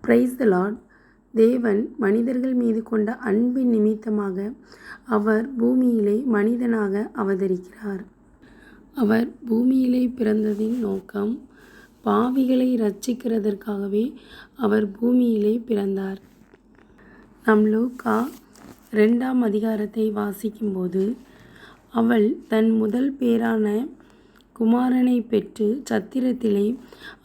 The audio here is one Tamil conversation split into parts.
பிரைஸ் த லார்ட் தேவன் மனிதர்கள் மீது கொண்ட அன்பின் நிமித்தமாக அவர் பூமியிலே மனிதனாக அவதரிக்கிறார். அவர் பூமியிலே பிறந்ததின் நோக்கம் பாவிகளை ரட்சிக்கிறதற்காகவே அவர் பூமியிலே பிறந்தார். நம் லூக்கா ரெண்டாம் அதிகாரத்தை வாசிக்கும்போது அவள் தன் முதல் பேரான குமாரனை பெற்று சத்திரத்திலே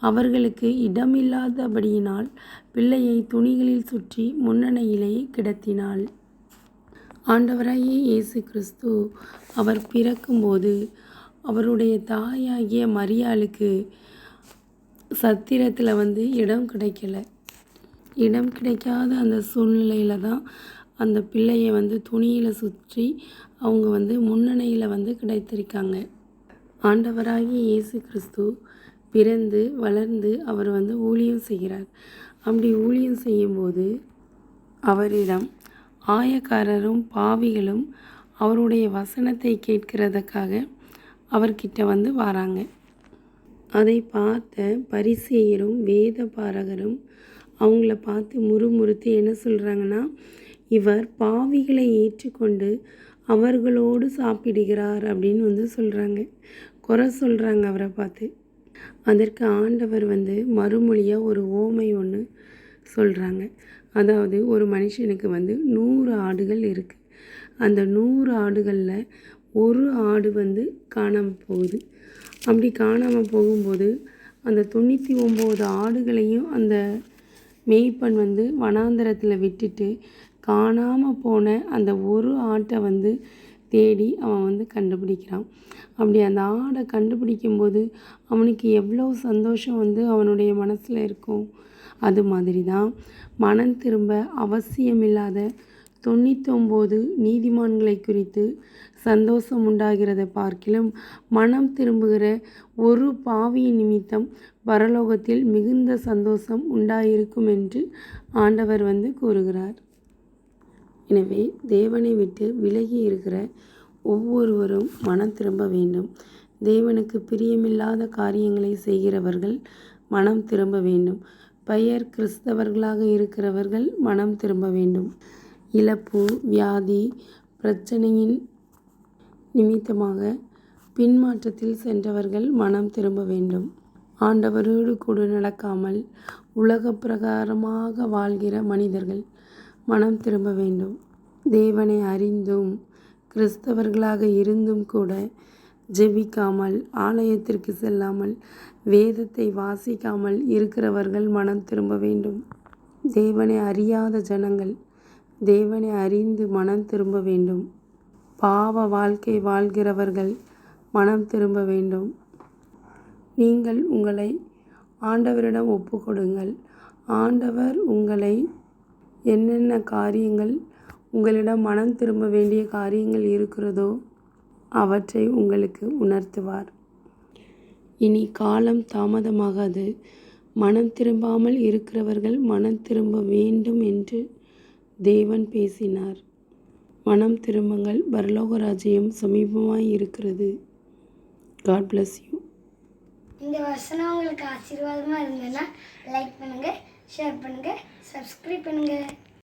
அவர்களுக்கு இடமில்லாதபடியினால் பிள்ளையை துணிகளில் சுற்றி முன்னணையிலே கிடத்தினாள். ஆண்டவராகிய இயேசு கிறிஸ்து அவர் பிறக்கும்போது அவருடைய தாயாகிய மரியாளுக்கு சத்திரத்தில் வந்து இடம் கிடைக்கல. இடம் கிடைக்காத அந்த சூழ்நிலையில் தான் அந்த பிள்ளையை வந்து துணியில் சுற்றி அவங்க வந்து முன்னணியில் வந்து கிடைத்திருக்காங்க. ஆண்டவராகி இயேசு கிறிஸ்து பிறந்து வளர்ந்து அவர் வந்து ஊழியம் செய்கிறார். அப்படி ஊழியம் செய்யும்போது அவரிடம் ஆயக்காரரும் பாவிகளும் அவருடைய வசனத்தை கேட்கிறதுக்காக அவர்கிட்ட வந்து வராங்க. அதை பார்த்த பரிசேயரும் வேத பாரகரும் அவங்கள பார்த்து முறுமுறுத்து என்ன சொல்கிறாங்கன்னா இவர் பாவிகளை ஏற்றுக்கொண்டு அவர்களோடு சாப்பிடுகிறார் அப்படின்னு வந்து சொல்கிறாங்க குறை சொல்கிறாங்க அவரை பார்த்து. அதற்கு ஆண்டவர் வந்து மறுமொழியாக ஒரு ஓமை ஒன்று சொல்கிறாங்க அதாவது ஒரு மனுஷனுக்கு வந்து நூறு ஆடுகள் இருக்குது அந்த நூறு ஆடுகளில் ஒரு ஆடு வந்து காணாமல் போகுது. அப்படி காணாமல் போகும்போது அந்த தொண்ணூற்றி ஒம்பது ஆடுகளையும் அந்த மெய்ப்பன் வந்து வனாந்தரத்தில் விட்டுட்டு காணாமல் போன அந்த ஒரு ஆட்டை வந்து தேடி அவன் வந்து கண்டுபிடிக்கிறான். அப்படி அந்த ஆடை கண்டுபிடிக்கும்போது அவனுக்கு எவ்வளோ சந்தோஷம் வந்து அவனுடைய மனசில் இருக்கும். அது மாதிரி தான் மனம் திரும்ப அவசியமில்லாத தொண்ணூத்தொம்போது நீதிமான்களை குறித்து சந்தோஷம் உண்டாகிறதை பார்க்கிலும் மனம் திரும்புகிற ஒரு பாவியின் நிமித்தம் பரலோகத்தில் மிகுந்த சந்தோஷம் உண்டாயிருக்கும் என்று ஆண்டவர் வந்து கூறுகிறார். எனவே தேவனை விட்டு விலகி இருக்கிற ஒவ்வொருவரும் மனம் திரும்ப வேண்டும். தேவனுக்கு பிரியமில்லாத காரியங்களை செய்கிறவர்கள் மனம் திரும்ப வேண்டும். பெயர் கிறிஸ்தவர்களாக இருக்கிறவர்கள் மனம் திரும்ப வேண்டும். இழப்பு வியாதி பிரச்சனையின் நிமித்தமாக பின்மாற்றத்தில் சென்றவர்கள் மனம் திரும்ப வேண்டும். ஆண்டவரோடு கூட நடக்காமல் உலக பிரகாரமாக வாழ்கிற மனிதர்கள் மனம் திரும்ப வேண்டும். தேவனை அறிந்தும் கிறிஸ்தவர்களாக இருந்தும் கூட ஜெபிக்காமல் ஆலயத்திற்கு செல்லாமல் வேதத்தை வாசிக்காமல் இருக்கிறவர்கள் மனம் திரும்ப வேண்டும். தேவனை அறியாத ஜனங்கள் தேவனை அறிந்து மனம் திரும்ப வேண்டும். பாவ வாழ்க்கை வாழ்கிறவர்கள் மனம் திரும்ப வேண்டும். நீங்கள் உங்களை ஆண்டவரிடம் ஒப்பு கொடுங்கள் ஆண்டவர் உங்களை என்னென்ன காரியங்கள் உங்களிடம் மனம் திரும்ப வேண்டிய காரியங்கள் இருக்கிறதோ அவற்றை உங்களுக்கு உணர்த்துவார். இனி காலம் தாமதமாகாது. மனம் திரும்பாமல் இருக்கிறவர்கள் மனம் திரும்ப வேண்டும் என்று தேவன் பேசினார். மனம் திரும்புங்கள். பரலோக ராஜ்யம் சமீபமாய் இருக்கிறது. காட் பிளஸ் யூ இந்த வசனம் உங்களுக்கு ஆசீர்வாதமாக இருந்ததுன்னா லைக் பண்ணுங்கள் ஷேர் பண்ணுங்கள் சப்ஸ்கிரைப் பண்ணுங்கள்